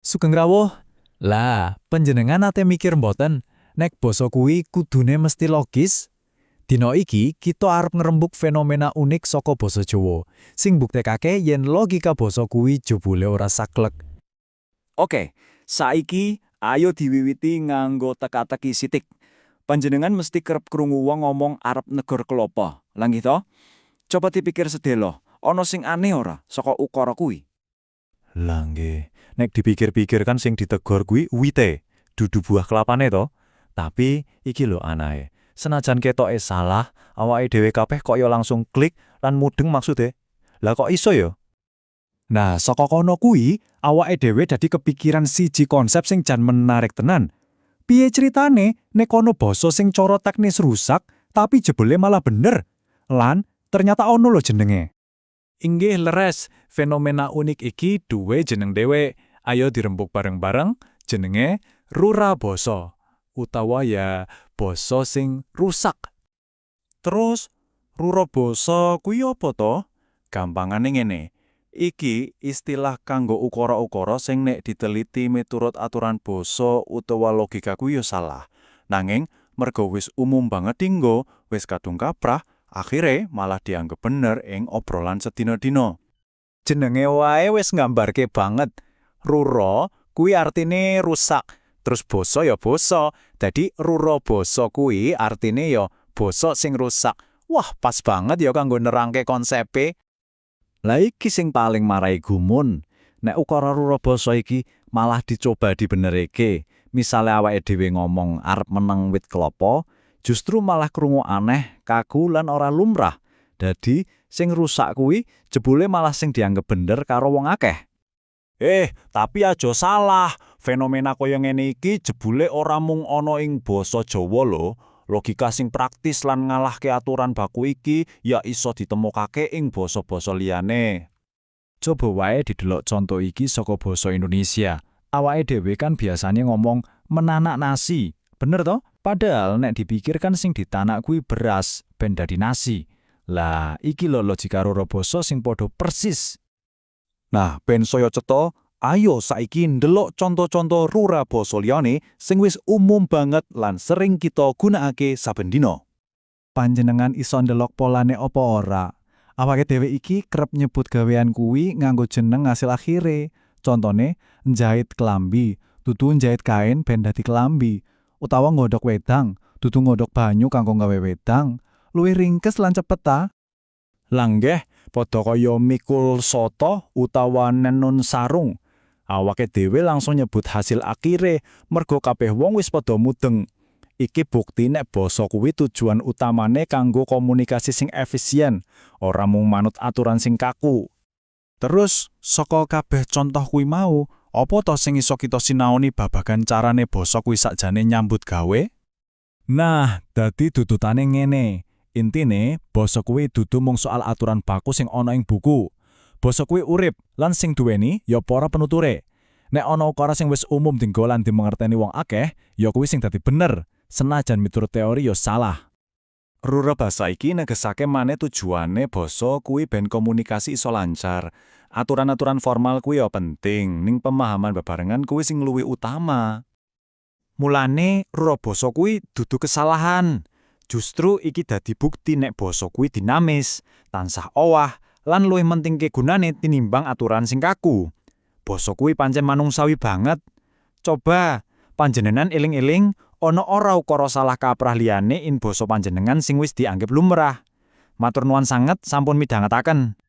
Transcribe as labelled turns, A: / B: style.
A: Sugeng rawuh. Lah, panjenengan ate mikir mboten, nek basa kuwi kudune mesti logis? Dina iki kita arep ngrembug fenomena unik saka basa Jawa, sing mbuktekake yen logika basa kuwi jebule ora saklek.
B: Oke, saiki ayo diwiwiti nganggo teka-teki sitik. Panjenengan mesti kerep krungu wong ngomong arep negor kelopo. To? Coba dipikir sedelo, ana sing aneh ora saka ukara kuwi?
C: Lah nek dipikir-pikir kan sing ditegor kuwi wite, dudu buah kelapane to. Tapi iki lho anae. Senajan ketoke salah, awake dhewe kabeh kok ya langsung klik lan mudeng maksude. Lah kok iso ya?
A: Nah, saka kono kuwi, awake dhewe dadi kepikiran siji konsep sing jan menarik tenan. Piye ceritane nek kono basa sing cara teknis rusak, tapi jebule malah bener? Lan ternyata ono lho jenenge. Inggih leres, fenomena unik iki duwe jeneng dhewe. Ayo dirembuk bareng-bareng, jenenge rura basa utawa ya basa sing rusak.
C: Terus rura basa kuwi apa to? Gampangane ngene. Iki istilah kanggo ukara-ukara sing nek diteliti miturut aturan basa utawa logika kuwi salah. Nanging merga wis umum banget dinggo, wis kadung kaprah, akhire malah dianggep bener ing obrolan sedina-dina.
A: Jenenge wae wis nggambarke banget. Rura kuwi artine rusak. Terus basa ya basa. Dadi rura basa kuwi artine ya basa sing rusak. Wah, pas banget ya kanggo nerangke konsepe. Lah iki sing paling marai gumun. Nek ukara rura basa iki malah dicoba dibenerike. Misale awake dhewe ngomong arep meneng wit kelapa, justru malah krungu aneh, kaku lan ora lumrah. Dadi sing rusak kuwi jebule malah sing dianggep bener karo wong akeh.
C: Eh, tapi aja salah. Fenomena kaya ngene iki jebule ora mung ana ing basa Jawa lho. Logika sing praktis lan ngalahke aturan baku iki ya iso ditemokake ing basa-basa liyane.
A: Coba wae didelok contoh iki saka basa Indonesia. Awake dhewe kan biasanya ngomong menanak nasi. Bener toh? Padahal nek dipikir kan sing ditanak kuwi beras, ben dadi nasi. Lah, iki lho logika roro basa sing padha persis.
C: Nah, ben saya cetha, ayo saiki ndelok contoh-contoh rura basa liyane sing wis umum banget lan sering kita gunakake saben dina.
A: Panjenengan iso ndelok polane apa ora? Awake dhewe iki kerep nyebut gawean kuwi nganggo jeneng hasil akhire. Contone, njahit kelambi, dudu njahit kain ben dadi kelambi. Utawa ngodhok wedang, dudu ngodhok banyu kanggo gawe wedang. Luwih ringkes lan cepet ta?
C: Langgeh, padha kaya mikul soto utawa nenun sarung. Awake dhewe langsung nyebut hasil akhire merga kabeh wong wis padha mudeng. Iki bukti nek basa kuwi tujuan utamane kanggo komunikasi sing efisien, ora mung manut aturan sing kaku.
A: Terus, saka kabeh contoh kuwi mau, apa to sing iso kita sinaoni babagan carane basa kuwi sakjane nyambut gawe? Nah, dadi tututane ngene. Intine, basa kuwi dudu mung soal aturan baku sing ana ing buku. Basa kuwi urip lan sing duweni ya para penuture. Nek ana ukara sing wis umum dienggo lan dimengerteni wong akeh, ya kuwi sing dadi bener. Senajan miturut teori ya salah.
C: Rura basa iki negesake maneh tujuane basa kuwi ben komunikasi iso lancar. Aturan-aturan formal kuwi ya penting, ning pemahaman bebarengan kuwi sing luwih utama.
A: Mulane rura basa kuwi dudu kesalahan. Justru iki dadi bukti nek basa kuwi dinamis, tansah owah, lan luwih mentingke gunane tinimbang aturan sing kaku. Basa kuwi pancen manungsawi banget. Coba panjenengan eling-eling ana ora ukara salah kaprah liyane in basa panjenengan sing wis dianggep lumrah. Matur nuwun sanget sampun midhangetaken.